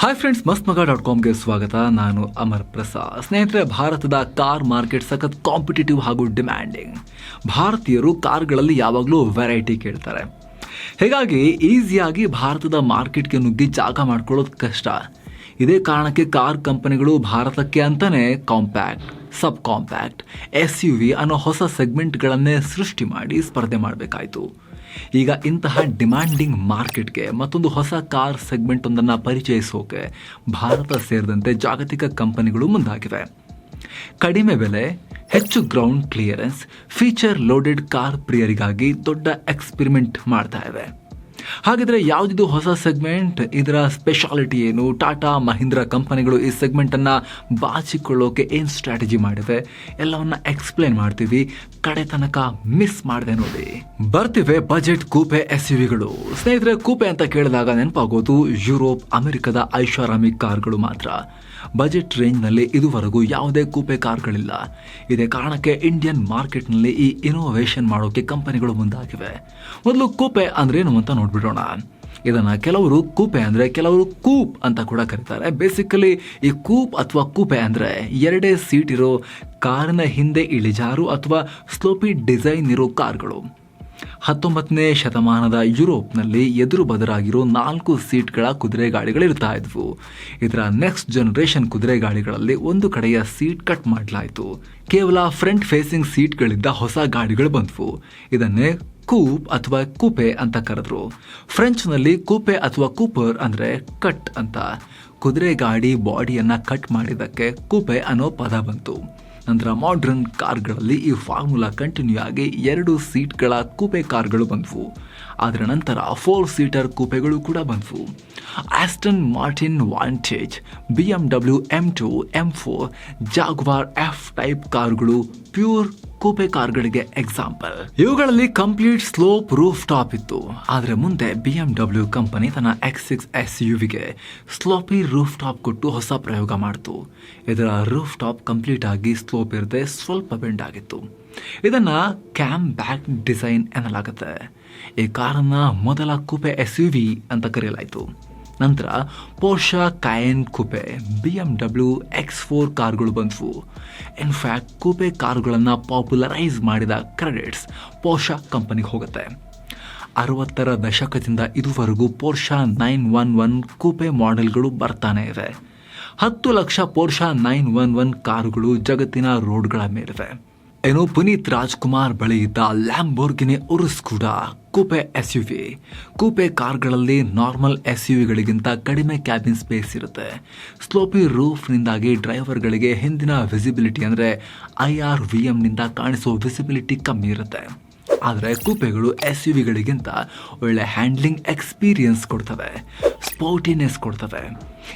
Hi friends ಮಸ್ತ್ ಮಗ dot ಕಾಮ್ಗೆ ಸ್ವಾಗತ. ನಾನು ಅಮರ್ ಪ್ರಸಾದ್. ಸ್ನೇಹಿತರೆ, ಭಾರತದ ಕಾರ್ ಮಾರ್ಕೆಟ್ ಸಖತ್ ಕಾಂಪಿಟೇಟಿವ್ ಹಾಗೂ ಡಿಮ್ಯಾಂಡಿಂಗ್ ಭಾರತೀಯರು ಕಾರ್ಗಳಲ್ಲಿ ಯಾವಾಗಲೂ ವೆರೈಟಿ ಕೇಳ್ತಾರೆ. ಹೀಗಾಗಿ ಈಸಿಯಾಗಿ ಭಾರತದ ಮಾರ್ಕೆಟ್ಗೆ ನುಗ್ಗಿ ಜಾಗ ಮಾಡ್ಕೊಳ್ಳೋದು ಕಷ್ಟ. ಇದೇ ಕಾರಣಕ್ಕೆ ಕಾರ್ ಕಂಪನಿಗಳು ಭಾರತಕ್ಕೆ ಅಂತಲೇ compact sub compact S U V ಅನ್ನೋ ಹೊಸ ಸೆಗ್ಮೆಂಟ್ಗಳನ್ನೇ ಸೃಷ್ಟಿ ಮಾಡಿ ಸ್ಪರ್ಧೆ ಮಾಡಬೇಕಾಯಿತು. ಈಗ ಇಂತಹ ಡಿಮ್ಯಾಂಡಿಂಗ್ ಮಾರ್ಕೆಟ್ಗೆ ಮತ್ತೊಂದು ಹೊಸ ಕಾರ್ ಸೆಗ್ಮೆಂಟ್ ಒಂದನ್ನು ಪರಿಚಯಿಸೋಕೆ ಭಾರತ ಸೇರಿದಂತೆ ಜಾಗತಿಕ ಕಂಪನಿಗಳು ಮುಂದಾಗಿವೆ. ಕಡಿಮೆ ಬೆಲೆ, ಹೆಚ್ಚು ground clearance feature loaded car ಪ್ರಿಯರಿಗಾಗಿ ದೊಡ್ಡ ಎಕ್ಸ್ಪೆರಿಮೆಂಟ್ ಮಾಡ್ತಾ ಇವೆ. ಹಾಗಿದ್ರೆ ಯಾವುದಿದು ಹೊಸ ಸೆಗ್ಮೆಂಟ್ ಇದರ ಸ್ಪೆಷಾಲಿಟಿ ಏನು? ಟಾಟಾ ಮಹೀಂದ್ರ ಕಂಪನಿಗಳು ಈ ಸೆಗ್ಮೆಂಟ್ ಅನ್ನ ಬಾಚಿಕೊಳ್ಳೋಕೆ ಏನು ಸ್ಟ್ರಾಟಜಿ ಮಾಡಿದೆ ಎಲ್ಲವನ್ನ ಎಕ್ಸ್ಪ್ಲೇನ್ ಮಾಡ್ತೀವಿ. ಕಡೆ ತನಕ ಮಿಸ್ ಮಾಡಿದೆ ನೋಡಿ. ಬರ್ತಿವೆ ಬಜೆಟ್ ಕೂಪೆ ಎಸ್ ಯುವಿಗಳು ಸ್ನೇಹಿತರೆ ಕೂಪೆ ಅಂತ ಕೇಳಿದಾಗ ನೆನಪಾಗೋದು ಯುರೋಪ್ ಅಮೆರಿಕದ ಐಷಾರಾಮಿ ಕಾರ್ಗಳು ಮಾತ್ರ. ಬಜೆಟ್ ರೇಂಜ್ನಲ್ಲಿ ಇದುವರೆಗೂ ಯಾವುದೇ ಕೂಪೆ ಕಾರ್ಗಳಿಲ್ಲ. ಇದೇ ಕಾರಣಕ್ಕೆ ಇಂಡಿಯನ್ ಮಾರ್ಕೆಟ್ನಲ್ಲಿ ಈ ಇನೋವೇಷನ್ ಮಾಡೋಕೆ ಕಂಪನಿಗಳು ಮುಂದಾಗಿವೆ. ಮೊದಲು ಕೂಪೆ ಅಂದ್ರೇನು ಅಂತ ನೋಡ್ಬಿಡೋಣ. ಇದನ್ನು ಕೆಲವರು ಕೂಪೆ ಅಂದರೆ ಕೆಲವರು ಕೂಪ್ ಅಂತ ಕೂಡ ಕರೀತಾರೆ. ಬೇಸಿಕಲಿ ಈ ಕೂಪ್ ಅಥವಾ ಕೂಪೆ ಅಂದರೆ ಎರಡೇ ಸೀಟ್ ಇರೋ ಕಾರಿನ ಹಿಂದೆ ಇಳಿಜಾರು ಅಥವಾ ಸ್ಲೋಪಿ ಡಿಸೈನ್ ಇರೋ ಕಾರ್ಗಳು. ಹತ್ತೊಂಬತ್ತನೇ ಶತಮಾನದ ಯುರೋಪ್ನಲ್ಲಿ ಎದುರು ಬದರಾಗಿರೋ ನಾಲ್ಕು ಸೀಟ್ಗಳ ಕುದುರೆ ಗಾಡಿಗಳಿರ್ತಾ ಇದ್ವು. ಇದರ ನೆಕ್ಸ್ಟ್ ಜನರೇಷನ್ ಕುದುರೆ ಗಾಡಿಗಳಲ್ಲಿ ಒಂದು ಕಡೆಯ ಸೀಟ್ ಕಟ್ ಮಾಡಲಾಯಿತು. ಕೇವಲ ಫ್ರಂಟ್ ಫೇಸಿಂಗ್ ಸೀಟ್ಗಳಿದ್ದ ಹೊಸ ಗಾಡಿಗಳು ಬಂದವು. ಇದನ್ನೇ ಕೂಪ್ ಅಥವಾ ಕೂಪೆ ಅಂತ ಕರೆದ್ರು. ಫ್ರೆಂಚ್ನಲ್ಲಿ ಕೂಪೆ ಅಥವಾ ಕೂಪರ್ ಅಂದ್ರೆ ಕಟ್ ಅಂತ. ಕುದುರೆ ಗಾಡಿ ಬಾಡಿಯನ್ನ ಕಟ್ ಮಾಡಿದ್ದಕ್ಕೆ ಕೂಪೆ ಅನ್ನೋ ಪದ ಬಂತು. ನಂತರ ಮಾಡ್ರನ್ ಕಾರ್ಗಳಲ್ಲಿ ಈ ಫಾರ್ಮುಲಾ ಕಂಟಿನ್ಯೂ ಆಗಿ ಎರಡು ಸೀಟ್ಗಳ ಕೂಪೆ ಕಾರ್ಗಳು ಬಂದವು. ಅದರ ನಂತರ ಫೋರ್ ಸೀಟರ್ ಕೂಪೆಗಳು ಕೂಡ ಬಂದವು. Aston Martin Vantage B M W M two M four Jaguar F type ಕಾರುಗಳು ಪ್ಯೂರ್ ಕೂಪೆ ಕಾರ್ಗಳಿಗೆ ಎಕ್ಸಾಂಪಲ್ ಇವುಗಳಲ್ಲಿ ಕಂಪ್ಲೀಟ್ ಸ್ಲೋಪ್ ರೂಫ್ ಟಾಪ್ ಇತ್ತು. ಆದರೆ ಮುಂದೆ ಬಿ ಎಂ ಡಬ್ಲ್ಯೂ ಕಂಪನಿ ತನ್ನ ಎಕ್ಸ್ ಸಿಕ್ಸ್ ಎಸ್ ಯುವಿಗೆ ಸ್ಲೋಪಿ ರೂಫ್ ಟಾಪ್ ಕೊಟ್ಟು ಹೊಸ ಪ್ರಯೋಗ ಮಾಡಿತು. ಇದರ ರೂಫ್ ಟಾಪ್ ಕಂಪ್ಲೀಟ್ ಆಗಿ ಸ್ಲೋಪ್ ಇರದೆ ಸ್ವಲ್ಪ ಬೆಂಡ್ ಆಗಿತ್ತು. ಇದನ್ನ ಕ್ಯಾಮ್ ಬ್ಯಾಕ್ ಡಿಸೈನ್ ಎನ್ನಲಾಗುತ್ತೆ. ಈ ಕಾರನ್ನ ಮೊದಲ ಕುಪೆ ಎಸ್ ಯು ವಿ ಅಂತ ಕರೆಯಲಾಯಿತು. ನಂತರ Porsche Cayenne coupe B M W X four ಕಾರ್ಗಳು ಬಂದವು. ಇನ್ಫ್ಯಾಕ್ಟ್ ಕುಪೆ ಕಾರುಗಳನ್ನು ಪಾಪ್ಯುಲರೈಸ್ ಮಾಡಿದ ಕ್ರೆಡಿಟ್ಸ್ ಪೋರ್ಷಾ ಕಂಪನಿಗೆ ಹೋಗುತ್ತೆ. ಅರವತ್ತರ ದಶಕದಿಂದ ಇದುವರೆಗೂ Porsche nine one one coupe ಮಾಡೆಲ್ಗಳು ಬರ್ತಾನೆ ಇವೆ. ಹತ್ತು lakh Porsche nine one one ಕಾರುಗಳು ಜಗತ್ತಿನ ರೋಡ್ಗಳ ಮೇಲಿವೆ. ಏನು ಪುನೀತ್ ರಾಜ್ಕುಮಾರ್ ಬಳಿ ಇದ್ದ ಲ್ಯಾಂಬೋರ್ಗಿನಿ ಉರುಸ್ ಕೂಡ coupe S U V coupe ಕಾರ್ಗಳಲ್ಲಿ normal S U ವಿಗಳಿಗಿಂತ ಕಡಿಮೆ ಕ್ಯಾಬಿನ್ ಸ್ಪೇಸ್ ಇರುತ್ತೆ. ಸ್ಲೋಪಿ ರೂಫ್ನಿಂದಾಗಿ ಡ್ರೈವರ್ಗಳಿಗೆ ಹಿಂದಿನ ವಿಸಿಬಿಲಿಟಿ ಅಂದರೆ ಐ ಆರ್ ವಿ ಎಮ್ನಿಂದ ಕಾಣಿಸೋ ವಿಸಿಬಿಲಿಟಿ ಕಮ್ಮಿ ಇರುತ್ತೆ. ಆದರೆ ಕೂಪೆಗಳು ಎಸ್ ಯು ವಿಗಳಿಗಿಂತ ಒಳ್ಳೆ ಹ್ಯಾಂಡ್ಲಿಂಗ್ ಎಕ್ಸ್ಪೀರಿಯನ್ಸ್ ಕೊಡ್ತವೆ. ಸ್ಪೋರ್ಟಿನೆಸ್ ಕೊಡ್ತವೆ.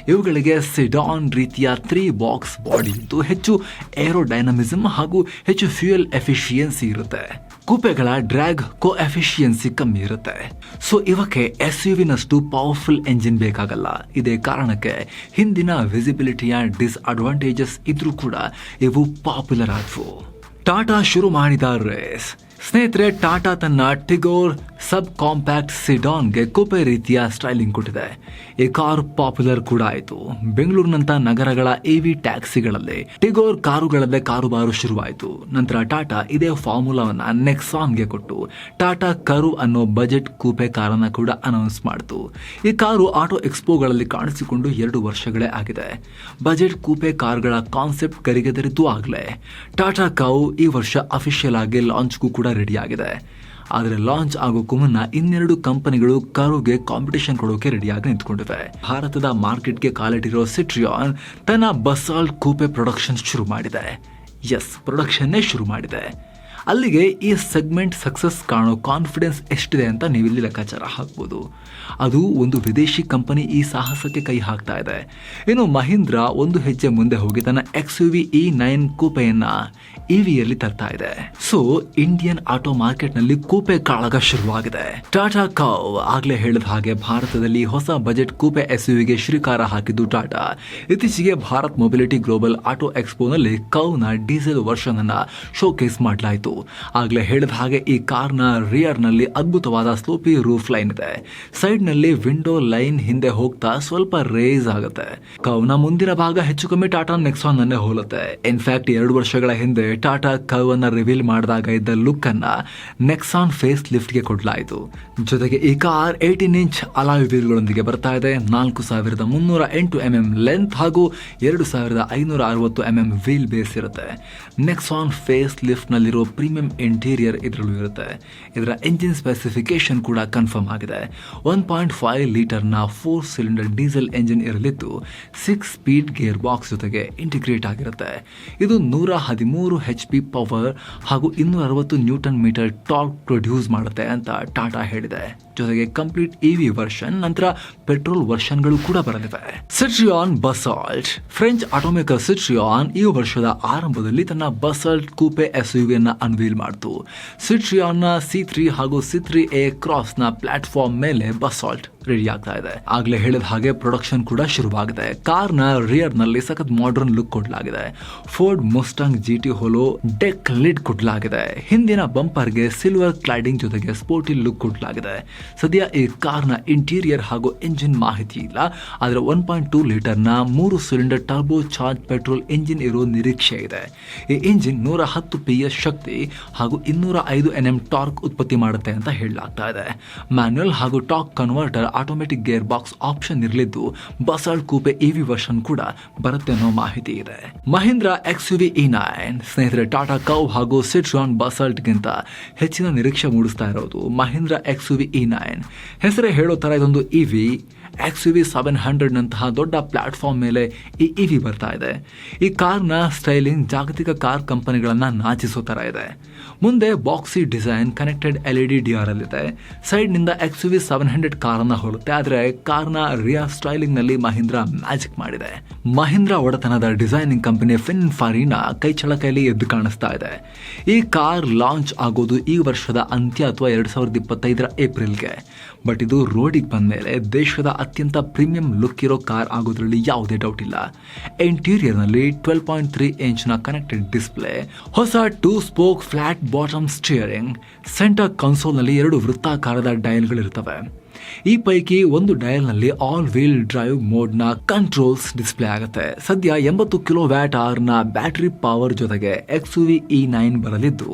ಇವುಗಳಿಗೆ ಸಿಡಾನ್ ರೀತಿಯ ತ್ರೀ ಬಾಕ್ಸ್ ಬಾಡಿ ಇದ್ದು ಹೆಚ್ಚು ಏರೋಡೈನಮಿಸಮ್ ಹಾಗೂ ಹೆಚ್ಚು ಫ್ಯೂಯಲ್ ಎಫಿಷಿಯನ್ಸಿ ಇರುತ್ತೆ. ಕೂಪೆಗಳ ಡ್ರ್ಯಾಗ್ ಕೋ ಎಫಿಷಿಯನ್ಸಿ ಕಮ್ಮಿ ಇರುತ್ತೆ. ಸೊ ಇವಕ್ಕೆ ಎಸ್ ಯು ವಿನಷ್ಟು ಪವರ್ಫುಲ್ ಎಂಜಿನ್ ಬೇಕಾಗಲ್ಲ. ಇದೇ ಕಾರಣಕ್ಕೆ ಹಿಂದಿನ ವಿಸಿಬಿಲಿಟಿಯ ಡಿಸ್ಅಡ್ವಾಂಟೇಜಸ್ ಇದ್ರೂ ಕೂಡ ಇವು ಪಾಪ್ಯುಲರ್ ಆದವು. ಟಾಟಾ ಶುರು ಮಾಡಿದ ರೇಸ್ ಸ್ನೇಹಿತರೆ, ಟಾಟಾ ತನ್ನ ಟಿಗೋರ್ ಸಬ್ ಕಾಂಪ್ಯಾಕ್ಟ್ ಸಿಡಾನ್ಗೆ ಕೂಪೆ ರೀತಿಯ ಸ್ಟೈಲಿಂಗ್ ಕೊಟ್ಟಿದೆ. ಈ ಕಾರ್ ಪಾಪ್ಯುಲರ್ ಕೂಡ ಆಯಿತು. ಬೆಂಗಳೂರಿನಂತ ನಗರಗಳ ಎವಿ ಟ್ಯಾಕ್ಸಿಗಳಲ್ಲಿ ಟಿಗೋರ್ ಕಾರುಗಳಲ್ಲೇ ಕಾರುಬಾರು ಶುರುವಾಯಿತು. ನಂತರ ಟಾಟಾ ಇದೇ ಫಾರ್ಮುಲಾವನ್ನ ನೆಕ್ಸಾನ್ಗೆ ಕೊಟ್ಟು ಟಾಟಾ ಕರು ಅನ್ನೋ ಬಜೆಟ್ ಕೂಪೆ ಕಾರನ್ನ ಕೂಡ ಅನೌನ್ಸ್ ಮಾಡಿತು. ಈ ಕಾರು ಆಟೋ ಎಕ್ಸ್ಪೋಗಳಲ್ಲಿ ಕಾಣಿಸಿಕೊಂಡು ಎರಡು ವರ್ಷಗಳೇ ಆಗಿದೆ. ಬಜೆಟ್ ಕೂಪೆ ಕಾರ್ಗಳ ಕಾನ್ಸೆಪ್ಟ್ ಕರಿಗೆದರಿದ್ದು ಆಗಲೇ. ಟಾಟಾ ಕೌ ಈ ವರ್ಷ ಅಫಿಷಿಯಲ್ ಆಗಿ ಲಾಂಚ್ಗೂ ಕೂಡ ರೆಡಿ ಆಗಿದೆ ಆದರೆ ಲಾಂಚ್ ಆಗೋಕ್ಕೂ ಮುನ್ನ ಇನ್ನೆರಡು ಕಂಪನಿಗಳು ಕಾರುಗೆ ಕಾಂಪಿಟೇಷನ್ ಕೊಡೋಕೆ ರೆಡಿಯಾಗಿ ನಿಂತ್ಕೊಂಡಿವೆ. ಭಾರತದ ಮಾರ್ಕೆಟ್ಗೆ ಕಾಲಿಟ್ಟಿರೋ ಸಿಟ್ರಿಯಾನ್ ತನ್ನ ಬಸಾಲ್ಟ್ ಕೂಪೆ ಪ್ರೊಡಕ್ಷನ್ ಶುರು ಮಾಡಿದೆ. ಎಸ್ ಪ್ರೊಡಕ್ಷನ್ನೇ ಶುರು ಮಾಡಿದೆ. ಅಲ್ಲಿಗೆ ಈ ಸೆಗ್ಮೆಂಟ್ ಸಕ್ಸಸ್ ಕಾಣೋ ಕಾನ್ಫಿಡೆನ್ಸ್ ಎಷ್ಟಿದೆ ಅಂತ ನೀವಿಲ್ಲಿ ಲೆಕ್ಕಾಚಾರ ಹಾಕ್ಬೋದು. ಅದು ಒಂದು ವಿದೇಶಿ ಕಂಪನಿ ಈ ಸಾಹಸಕ್ಕೆ ಕೈ ಹಾಕ್ತಾ ಇದೆ. ಇನ್ನು ಮಹೀಂದ್ರ ಒಂದು ಹೆಜ್ಜೆ ಮುಂದೆ ಹೋಗಿ ತನ್ನ X U V E nine ಕೂಪೆಯನ್ನ ಇವಿಯಲ್ಲಿ ತರ್ತಾ ಇದೆ. ಸೊ ಇಂಡಿಯನ್ ಆಟೋ ಮಾರ್ಕೆಟ್ನಲ್ಲಿ ಕೂಪೆ ಕಾಳಗ ಶುರುವಾಗಿದೆ. ಟಾಟಾ ಕೌ ಆಗ್ಲೇ ಹೇಳಿದ ಹಾಗೆ ಭಾರತದಲ್ಲಿ ಹೊಸ ಬಜೆಟ್ ಕೂಪೆ ಎಸ್ ಯುವಿಗೆ ಶ್ರೀಕಾರ ಹಾಕಿದ್ದು ಟಾಟಾ ಇತ್ತೀಚೆಗೆ ಭಾರತ್ ಮೊಬಿಲಿಟಿ ಗ್ಲೋಬಲ್ ಆಟೋ ಎಕ್ಸ್ಪೋನಲ್ಲಿ ಕೌನ ಡೀಸೆಲ್ ವರ್ಷನ್ ಅನ್ನ ಶೋಕೇಸ್ ಮಾಡಲಾಯಿತು. ಆಗ್ಲೇ ಹೇಳಿದ ಹಾಗೆ ಈ ಕಾರ್ನ ರಿಯರ್ನಲ್ಲಿ ಅದ್ಭುತವಾದ ಸ್ಲೋಪಿ ರೂಫ್ ಲೈನ್ ಇದೆ. ಸೈಡ್ನಲ್ಲಿ ವಿಂಡೋ ಲೈನ್ ಹಿಂದೆ ಹೋಗ್ತಾ ಸ್ವಲ್ಪ ರೇಸ್ ಆಗುತ್ತೆ. ಕವ್ನ ಮುಂದಿನ ಭಾಗ ಹೆಚ್ಚು ಕಮ್ಮಿ ಟಾಟಾ ನೆಕ್ಸಾನ್ ಅನ್ನೇ ಹೋಲುತ್ತೆ. ಇನ್ಫ್ಯಾಕ್ಟ್ ಎರಡು ವರ್ಷಗಳ ಹಿಂದೆ ಟಾಟಾ ಕವ್ ಅನ್ನ ರಿವೀಲ್ ಮಾಡಿದಾಗ ಇದ್ದ ಲುಕ್ ಅನ್ನ ನೆಕ್ಸಾನ್ ಫೇಸ್ ಲಿಫ್ಟ್ಗೆ ಕೊಡಲಾಯಿತು. ಜೊತೆಗೆ ಈ ಕಾರ್ ಏಯ್ಟೀನ್ ಇಂಚ್ ಅಲಾಯ್ ವೀಲ್ಗಳೊಂದಿಗೆ ಬರ್ತಾ ಇದೆ. ನಾಲ್ಕು ಸಾವಿರದ ಮುನ್ನೂರ ಎಂಟು ಎಂ ಎಂ ಲೆಂತ್ ಹಾಗೂ ಎರಡು ಸಾವಿರದ ಐನೂರ ಅರವತ್ತು ಎಂ ಎಂ ವೀಲ್ ಬೇಸ್ ಇರುತ್ತೆ. ನೆಕ್ಸಾನ್ ಫೇಸ್ ಲಿಫ್ಟ್ ನಲ್ಲಿರೋ ಪ್ರೀಮಿಯಂ ಇಂಟೀರಿಯರ್ ಇದರಲ್ಲೂ ಇರುತ್ತೆ. ಇದರ ಎಂಜಿನ್ ಸ್ಪೆಸಿಫಿಕೇಶನ್ ಕೂಡ ಕನ್ಫರ್ಮ್ ಆಗಿದೆ. ಒನ್ ಪಾಯಿಂಟ್ ಫೈವ್ ಲೀಟರ್ನ ಫೋರ್ ಸಿಲಿಂಡರ್ ಡೀಸೆಲ್ ಎಂಜಿನ್ ಇರಲಿದ್ದು ಸಿಕ್ಸ್ ಸ್ಪೀಡ್ ಗೇರ್ ಬಾಕ್ಸ್ ಜೊತೆಗೆ ಇಂಟಿಗ್ರೇಟ್ ಆಗಿರುತ್ತೆ. ಇದು ನೂರ ಹದಿಮೂರು ಹೆಚ್ ಪಿ ಪವರ್ ಹಾಗೂ ಇನ್ನೂರ ಅರವತ್ತು ನ್ಯೂಟನ್ ಮೀಟರ್ ಟಾರ್ಕ್ ಪ್ರೊಡ್ಯೂಸ್ ಮಾಡುತ್ತೆ ಅಂತ ಟಾಟಾ ಹೇಳಿದೆ. ಜೊತೆಗೆ ಕಂಪ್ಲೀಟ್ ಇವಿ ವರ್ಷನ್ ನಂತರ ಪೆಟ್ರೋಲ್ ವರ್ಷನ್ಗಳು ಕೂಡ ಬರಲಿವೆ. ಸಿಟ್ರಿಯಾನ್ ಬಸಾಲ್ಟ್ ಫ್ರೆಂಚ್ ಆಟೋಮೇಕರ್ ಸಿಟ್ರಿಯಾನ್ ಈ ವರ್ಷದ ಆರಂಭದಲ್ಲಿ ತನ್ನ ಬಸಾಲ್ಟ್ ಕೂಪೆ ಎಸ್ ಯು ವಿಯನ್ನ ಅನ್ವೀಲ್ ಮಾಡಿತು. ಸಿಟ್ರಿಯಾನ್ನ ಸಿ ತ್ರೀ ಹಾಗೂ ಸಿ ತ್ರೀ ಎ ಕ್ರಾಸ್ನ ಪ್ಲಾಟ್ಫಾರ್ಮ್ ಮೇಲೆ ಬಸಾಲ್ಟ್ ರೆಡಿ ಆಗ್ತಾ ಇದೆ. ಆಗ್ಲೇ ಹೇಳಿದ ಹಾಗೆ ಪ್ರೊಡಕ್ಷನ್ ಕೂಡ ಶುರುವಾಗಿದೆ. ಕಾರ್ನ ರಿಯರ್ನಲ್ಲಿ ಸಖತ್ ಮಾಡರ್ನ್ ಲುಕ್ ಕೊಡಲಾಗಿದೆ. Ford Mustang G T hollow deck lid ಕೊಡಲಾಗಿದೆ. ಹಿಂದಿನ ಬಂಪರ್ಗೆ ಸಿಲ್ವರ್ ಕ್ಲೈಡಿಂಗ್ ಜೊತೆಗೆ ಸ್ಪೋರ್ಟಿ ಲುಕ್ ಕೊಡಲಾಗಿದೆ. ಸದ್ಯ ಈ ಕಾರ್ನ ಇಂಟೀರಿಯರ್ ಹಾಗೂ ಇಂಜಿನ್ ಮಾಹಿತಿ ಇಲ್ಲ. ಆದರೆ ಒನ್ ಪಾಯಿಂಟ್ ಟೂ ಲೀಟರ್ನ ಮೂರು cylinder turbo charge petrol engine ಇರೋ ನಿರೀಕ್ಷೆ ಇದೆ. ಈ ಇಂಜಿನ್ ನೂರ ಹತ್ತು ಪಿ ಎಸ್ ಶಕ್ತಿ ಹಾಗೂ ಇನ್ನೂರ ಐದು ಎನ್ ಎಂ ಟಾರ್ಕ್ ಉತ್ಪತ್ತಿ ಮಾಡುತ್ತೆ ಅಂತ ಹೇಳಲಾಗ್ತಾ ಇದೆ. ಮ್ಯಾನ್ಯುಯಲ್ ಹಾಗೂ torque converter automatic gear box option ಇರಲಿದ್ದು ಬಸಾಲ್ಟ್ ಕೂಪೆ ಇವಿ ವರ್ಷನ್ ಕೂಡ ಬರುತ್ತೆ ಅನ್ನೋ ಮಾಹಿತಿ ಇದೆ. Mahindra X U V E nine ಸ್ನೇಹಿತರೆ ಟಾಟಾ ಕೌ ಹಾಗೂ ಸಿಟ್ರಾನ್ ಬಸಾಲ್ಟ್ಗಿಂತ ಹೆಚ್ಚಿನ ನಿರೀಕ್ಷೆ ಮೂಡಿಸ್ತಾ ಇರೋದು Mahindra X U V E nine ಹೆಸರೇ ಹೇಳೋ ಥರ ಇದೊಂದು EV X U V seven ಹಂಡ್ರೆಡ್ನಂತಹ ದೊಡ್ಡ ಪ್ಲಾಟ್ಫಾರ್ಮ್ ಮೇಲೆ ಈ ವಿ ಬರ್ತಾ ಇದೆ. ಈ ಕಾರ್ನ ಸ್ಟೈಲಿಂಗ್ ಜಾಗತಿಕ ಕಾರ್ ಕಂಪನಿಗಳನ್ನು ನಾಚಿಸೋ ಥರ ಇದೆ. ಮುಂದೆ boxy design connected L E D D R ಅಲ್ಲಿದೆ ಸೈಡ್ನಿಂದ X U V seven hundred ಕಾರನ್ನು ಹೋಲುತ್ತೆ. ಆದರೆ ಕಾರ್ನ ರಿಯಾ ಸ್ಟೈಲಿಂಗ್ನಲ್ಲಿ ಮಹೀಂದ್ರ ಮ್ಯಾಜಿಕ್ ಮಾಡಿದೆ. ಮಹೀಂದ್ರ ಒಡೆತನದ ಡಿಸೈನಿಂಗ್ ಕಂಪನಿ ಫಿನ್ ಫಾರಿನ ಕೈ ಚಳಕೈಲಿ ಎದ್ದು ಕಾಣಿಸ್ತಾ ಇದೆ. ಈ ಕಾರ್ ಲಾಂಚ್ ಆಗೋದು ಈ ವರ್ಷದ ಅಂತ್ಯ ಅಥವಾ ಎರಡು ಸಾವಿರದ ಇಪ್ಪತ್ತೈದರ ಏಪ್ರಿಲ್ಗೆ ಬಟ್ ಇದು ರೋಡಿಗೆ ಬಂದ ಮೇಲೆ ದೇಶದ ಅತ್ಯಂತ ಪ್ರೀಮಿಯಂ ಲುಕ್ ಇರೋ ಕಾರ್ ಆಗೋದ್ರಲ್ಲಿ ಯಾವುದೇ ಡೌಟ್ ಇಲ್ಲ. ಇಂಟೀರಿಯರ್ನಲ್ಲಿ ಟ್ವೆಲ್ ಪಾಯಿಂಟ್ ತ್ರೀ ಇಂಚ್ನ ಕನೆಕ್ಟೆಡ್ ಡಿಸ್ಪ್ಲೇ ಹೊಸ two spoke flat bottom steering centre ಕನ್ಸೋಲ್ನಲ್ಲಿ ಎರಡು ವೃತ್ತಾಕಾರದ ಡಯಲ್ಗಳಿರ್ತವೆ ಈ ಪೈಕಿ ಒಂದು ಡಯಲ್ನಲ್ಲಿ ಆಲ್ ವೀಲ್ ಡ್ರೈವ್ ಮೋಡ್ನ ಕಂಟ್ರೋಲ್ಸ್ ಡಿಸ್ಪ್ಲೇ ಆಗುತ್ತೆ. ಸದ್ಯ ಎಂಬತ್ತು ಕಿಲೋ ವ್ಯಾಟ್ನ ಬ್ಯಾಟರಿ ಪವರ್ ಜೊತೆಗೆ ಎಕ್ಸ್ ವಿ ಇ ನೈನ್ ಬರಲಿದ್ದು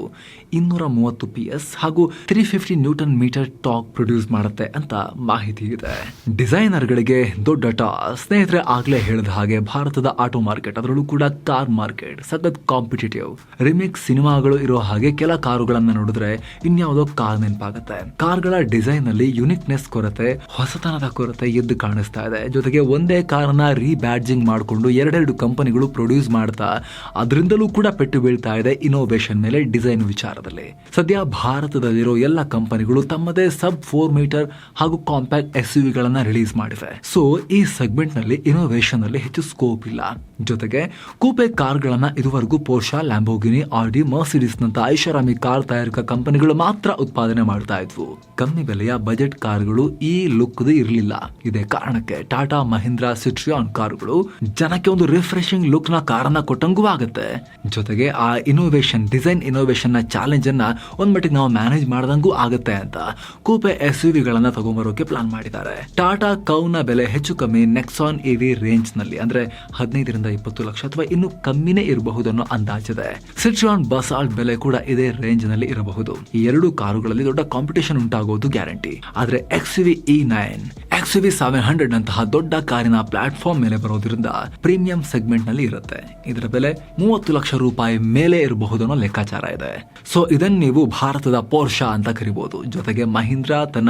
ಇನ್ನೂರ ಮೂವತ್ತು ಪಿ ಎಸ್ ಹಾಗೂ three fifty newton metre torque produce ಮಾಡುತ್ತೆ ಅಂತ ಮಾಹಿತಿ ಇದೆ. ಡಿಸೈನರ್ಗಳಿಗೆ ದೊಡ್ಡ ಟಾಸ್. ಸ್ನೇಹಿತರೆ, ಆಗ್ಲೇ ಹೇಳಿದ ಹಾಗೆ ಭಾರತದ ಆಟೋ ಮಾರ್ಕೆಟ್ ಅದರಲ್ಲೂ ಕೂಡ ಕಾರ್ ಮಾರ್ಕೆಟ್ ಸಖತ್ ಕಾಂಪಿಟೇಟಿವ್ ರಿಮಿಕ್ಸ್ ಸಿನಿಮಾಗಳು ಇರೋ ಹಾಗೆ ಕೆಲ ಕಾರುಗಳನ್ನ ನೋಡಿದ್ರೆ ಇನ್ಯಾವುದೋ ಕಾರ್ ನೆನಪಾಗುತ್ತೆ. ಕಾರ್ಗಳ ಡಿಸೈನ್ ಅಲ್ಲಿ ಯುನಿಕ್ನೆಸ್ ಕೊರತೆ, ಹೊಸತನದ ಕೊರತೆ ಎದ್ದು ಕಾಣಿಸ್ತಾ ಇದೆ. ಜೊತೆಗೆ ಒಂದೇ ಕಾರನ್ನ ರೀಬ್ಯಾಡ್ಜಿಂಗ್ ಮಾಡಿಕೊಂಡು ಎರಡೆರಡು ಕಂಪನಿಗಳು ಪ್ರೊಡ್ಯೂಸ್ ಮಾಡ್ತಾ, ಅದರಿಂದಲೂ ಕೂಡ ಪೆಟ್ಟು ಬೀಳ್ತಾ ಇದೆ ಇನೋವೇಷನ್ ಮೇಲೆ ಡಿಸೈನ್ ವಿಚಾರದಲ್ಲಿ. ಸದ್ಯ ಭಾರತದಲ್ಲಿರೋ ಎಲ್ಲ ಕಂಪನಿಗಳು ತಮ್ಮದೇ ಸಬ್ ಫೋರ್ ಮೀಟರ್ ಹಾಗೂ ಕಾಂಪ್ಯಾಕ್ಟ್ ಎಸ್ ಗಳನ್ನ ರಿಲೀಸ್ ಮಾಡಿವೆ. ಸೊ ಈ ಸೆಗ್ಮೆಂಟ್ನಲ್ಲಿ ಇನೋವೇಷನ್ ಅಲ್ಲಿ ಹೆಚ್ಚು ಸ್ಕೋಪ್ ಇಲ್ಲ. ಜೊತೆಗೆ ಕೂಪೆ ಕಾರ್ಗಳನ್ನ ಇದುವರೆಗೂ ಪೋರ್ಷಾ ಲ್ಯಾಂಬೋಗಿನಿ ಆರ್ಡಿ ಮರ್ಸಿಡಿಸ್ ನಂತ ಐಷಾರಾಮಿ ಕಾರ್ ತಯಾರಿಕಾ ಕಂಪನಿಗಳು ಮಾತ್ರ ಉತ್ಪಾದನೆ ಮಾಡ್ತಾ ಇದ್ವು. ಕಮ್ಮಿ ಬೆಲೆಯ ಬಜೆಟ್ ಕಾರ್ಗಳು ಈ ಲುಕ್ ಇರಲಿಲ್ಲ. ಇದೇ ಕಾರಣಕ್ಕೆ ಟಾಟಾ ಮಹೀಂದ್ರಾ ಸಿಟ್ರಿಯಾನ್ ಕಾರುಗಳು ಜನಕ್ಕೆ ಒಂದು ರಿಫ್ರೆಶಿಂಗ್ ಲುಕ್ನ ಕಾರನ್ನ ಕೊಟ್ಟಂಗೂ ಆಗುತ್ತೆ. ಜೊತೆಗೆ ಆ ಇನೋವೇಷನ್ ಡಿಸೈನ್ ಇನೋವೇಷನ್ನ ಚಾಲೆಂಜ್ ಅನ್ನ ಒಂದ್ ಮಟ್ಟಿಗೆ ನಾವು ಮ್ಯಾನೇಜ್ ಮಾಡ್ದಂಗೂ ಆಗುತ್ತೆ ಅಂತ ಕೂಪೆ ಎಸ್ ಯು ವಿಗಳನ್ನ ತಗೊಂಬರೋಕೆ ಪ್ಲಾನ್ ಮಾಡಿದ್ದಾರೆ. ಟಾಟಾ ಕೌನ ಬೆಲೆ ಹೆಚ್ಚು ಕಮ್ಮಿ ನೆಕ್ಸಾನ್ ಇವಿ ರೇಂಜ್ನಲ್ಲಿ ಅಂದ್ರೆ ಹದಿನೈದರಿಂದ ಇಪ್ಪತ್ತು ಲಕ್ಷ ಅಥವಾ ಇನ್ನು ಕಮ್ಮಿನೇ ಇರಬಹುದು ಅನ್ನೋ ಅಂದಾಜಿದೆ. ಸಿಟ್ರಾನ್ ಬಸಾಲ್ಟ್ ಬೆಲೆ ಕೂಡ ಇದೇ ರೇಂಜ್ನಲ್ಲಿ ಇರಬಹುದು. ಈ ಎರಡು ಕಾರುಗಳಲ್ಲಿ ದೊಡ್ಡ ಕಾಂಪಿಟೇಷನ್ ಉಂಟಾಗೋದು ಗ್ಯಾರಂಟಿ ಆದ್ರೆ X V E nine X V seven hundred ನಂತಹ ದೊಡ್ಡ ಕಾರಿನ ಪ್ಲಾಟ್ಫಾರ್ಮ್ ಮೇಲೆ ಬರೋದ್ರಿಂದ ಪ್ರೀಮಿಯಂ ಸೆಗ್ಮೆಂಟ್ನಲ್ಲಿ ಇರುತ್ತೆ. ಇದರ ಬೆಲೆ ಮೂವತ್ತು ಲಕ್ಷ ರೂಪಾಯಿ ಮೇಲೆ ಇರಬಹುದು ಅನ್ನೋ ಲೆಕ್ಕಾಚಾರ ಇದೆ. ಸೊ ಇದನ್ನ ನೀವು ಭಾರತದ ಪೋರ್ಷಾ ಅಂತ ಕರಿಬಹುದು ಜೊತೆಗೆ ಮಹೀಂದ್ರ ತನ್ನ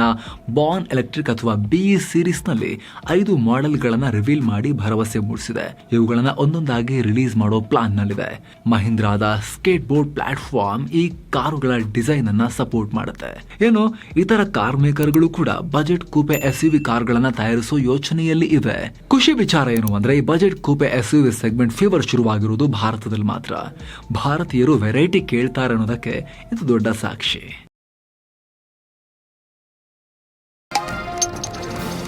ಬಾನ್ ಎಲೆಕ್ಟ್ರಿಕ್ ಅಥವಾ ಬಿ ಸೀರೀಸ್ನಲ್ಲಿ ಐದು ಮಾಡೆಲ್ ಗಳನ್ನ ರಿವೀಲ್ ಮಾಡಿ ಭರವಸೆ ಮೂಡಿಸಿದೆ. ಇವುಗಳನ್ನ ಒಂದೊಂದಾಗಿ ರಿಲೀಸ್ ಮಾಡೋ ಪ್ಲಾನ್ ನಲ್ಲಿದೆ. ಮಹೀಂದ್ರಾದ ಸ್ಕೇಟ್ ಬೋರ್ಡ್ ಪ್ಲಾಟ್ಫಾರ್ಮ್ ಈ ಕಾರುಗಳ ಡಿಸೈನ್ ಅನ್ನ ಸಪೋರ್ಟ್ ಮಾಡುತ್ತೆ. ಏನು, ಇತರ ಕಾರ್ ಮೇಕರ್ಗಳು ಕೂಡ ಬಜೆಟ್ ಕೂಪೆ ಎಸ್ ವಿ ಕಾರ್ಗಳನ್ನ ತಯಾರಿಸೋ ಯೋಚನೆಯಲ್ಲಿ ಇದೆ. ಖುಷಿ ವಿಚಾರ ಏನು ಅಂದ್ರೆ, ಈ budget coupe S segment fever ಶುರುವಾಗಿರುವುದು ಭಾರತದಲ್ಲಿ ಮಾತ್ರ. ಭಾರತೀಯರು ವೆರೈಟಿ ಕೇಳ್ತಾರೆ ಅನ್ನೋದಕ್ಕೆ ಇದು ದೊಡ್ಡ ಸಾಕ್ಷಿ.